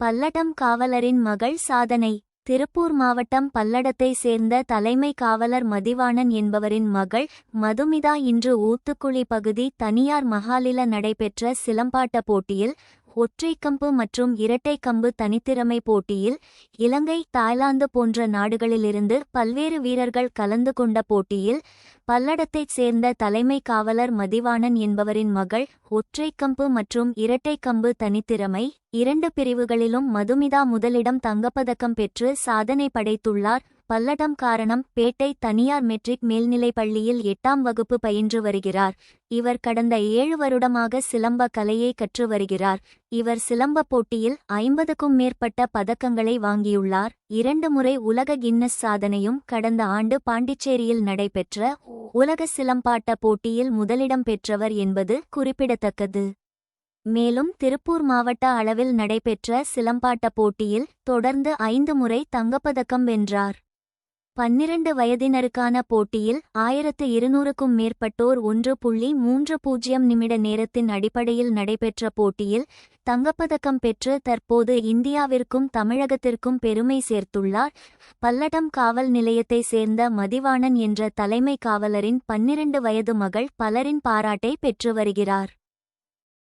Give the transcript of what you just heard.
பல்லடம் காவலரின் மகள் சாதனை. திருப்பூர் மாவட்டம் பல்லடத்தை சேர்ந்த தலைமை காவலர் மதிவாணன் என்பவரின் மகள் மதுமிதா இன்று ஊத்துக்குழி பகுதி தனியார் மகாலில நடைபெற்ற சிலம்பாட்ட போட்டியில் ஒற்றைக்கம்பு மற்றும் இரட்டைக்கம்பு தனித்திறமை போட்டியில் இலங்கை தாய்லாந்து போன்ற நாடுகளிலிருந்து பல்வேறு வீரர்கள் கலந்து கொண்ட போட்டியில் பல்லடத்தைச் சேர்ந்த தலைமை காவலர் மதிவாணன் என்பவரின் மகள் ஒற்றைக்கம்பு மற்றும் இரட்டைக்கம்பு தனித்திறமை இரண்டு பிரிவுகளிலும் மதுமிதா முதலிடம் தங்கப்பதக்கம் பெற்று சாதனை படைத்துள்ளார். பல்லடம் காரணம் பேட்டை தனியார் மெட்ரிக் மேல்நிலைப் பள்ளியில் எட்டாம் வகுப்பு பயின்று வருகிறார். இவர் கடந்த ஏழு வருடமாக சிலம்ப கலையை கற்று வருகிறார். இவர் சிலம்ப போட்டியில் ஐம்பதுக்கும் மேற்பட்ட பதக்கங்களை வாங்கியுள்ளார். இரண்டு முறை உலக கின்னஸ் சாதனையும் கடந்த ஆண்டு பாண்டிச்சேரியில் நடைபெற்ற உலக சிலம்பாட்ட போட்டியில் முதலிடம் பெற்றவர் என்பது குறிப்பிடத்தக்கது. மேலும் திருப்பூர் மாவட்ட அளவில் நடைபெற்ற சிலம்பாட்ட போட்டியில் தொடர்ந்து ஐந்து முறை தங்கப்பதக்கம் வென்றார். பன்னிரண்டு வயதினருக்கான போட்டியில் ஆயிரத்து இருநூறுக்கும் மேற்பட்டோர் ஒன்று புள்ளி மூன்று பூஜ்ஜியம் நிமிட நேரத்தின் அடிப்படையில் நடைபெற்ற போட்டியில் தங்கப்பதக்கம் பெற்று தற்போது இந்தியாவிற்கும் தமிழகத்திற்கும் பெருமை சேர்த்துள்ளார். பல்லடம் காவல் நிலையத்தை சேர்ந்த மதிவாணன் என்ற தலைமை காவலரின் பன்னிரண்டு வயது மகள் பலரின் பாராட்டை பெற்று வருகிறார்.